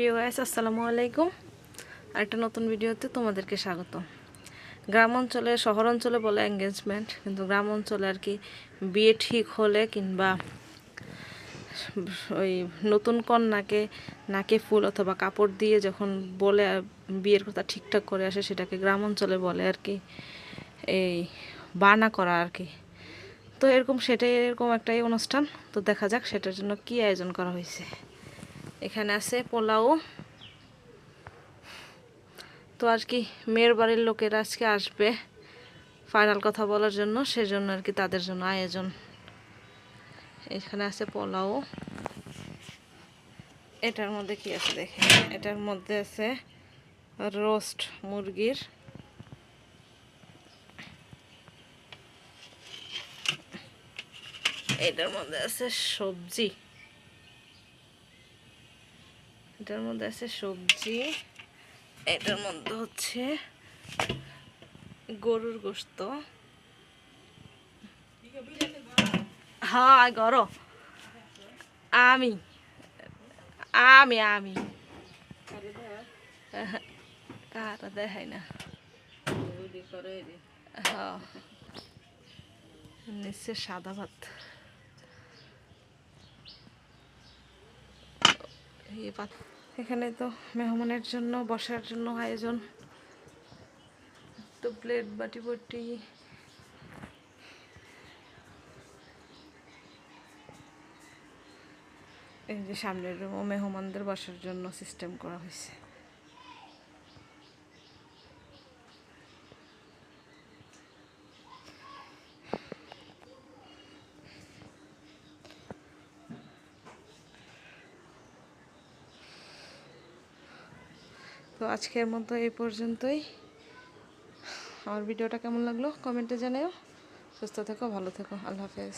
প্রিয় গাইস আসসালামু আলাইকুম। আরেকটা নতুন ভিডিওতে তোমাদেরকে স্বাগত। গ্রাম অঞ্চলে শহর অঞ্চলে বলে এঙ্গেজমেন্ট কিন্তু গ্রাম অঞ্চলে আর কি বিয়ে ঠিক হলে কিংবা ওই নতুন কন্যাকে নাকে ফুল অথবা কাপড় দিয়ে যখন বলে বিয়ের কথা ঠিকঠাক করে আসে, সেটাকে গ্রাম অঞ্চলে বলে আর কি এই বানা করা আর কি। তো এরকম সেটাই, এরকম একটাই অনুষ্ঠান। তো দেখা যাক সেটার জন্য কি আয়োজন করা হয়েছে। এখানে আছে পোলাও। তো আর কি, মেয়ের বাড়ির লোকেরা আজকে আসবে ফাইনাল কথা বলার জন্য, সেজন্য আর কি তাদের জন্য আয়োজন। এখানে আছে পোলাও। এটার মধ্যে কি আছে দেখে? এটার মধ্যে আছে রোস্ট মুরগির। এটার মধ্যে আছে সবজি। এটার মধ্যে আছে সবজি। এটার মধ্যে হচ্ছে গরুর গোস্ত। হ্যাঁ গর। আমি। আমি আমি। কারা দেখাই না। হ্যাঁ। নিশ্চয় সাদা ভাত। এই এখানে তো মেহমানের জন্য, বসার জন্য আয়োজন। তো প্লেট, বাটি বটি। এই যে সামনের রুমও মেহমানদের বসার জন্য সিস্টেম করা হয়েছে। তো আজকের মতো এই পর্যন্তই। আমার ভিডিওটা কেমন লাগল? কমেন্টে জানাও সুস্থ থেকো, ভালো থেকো। আল্লাহ হাফেজ।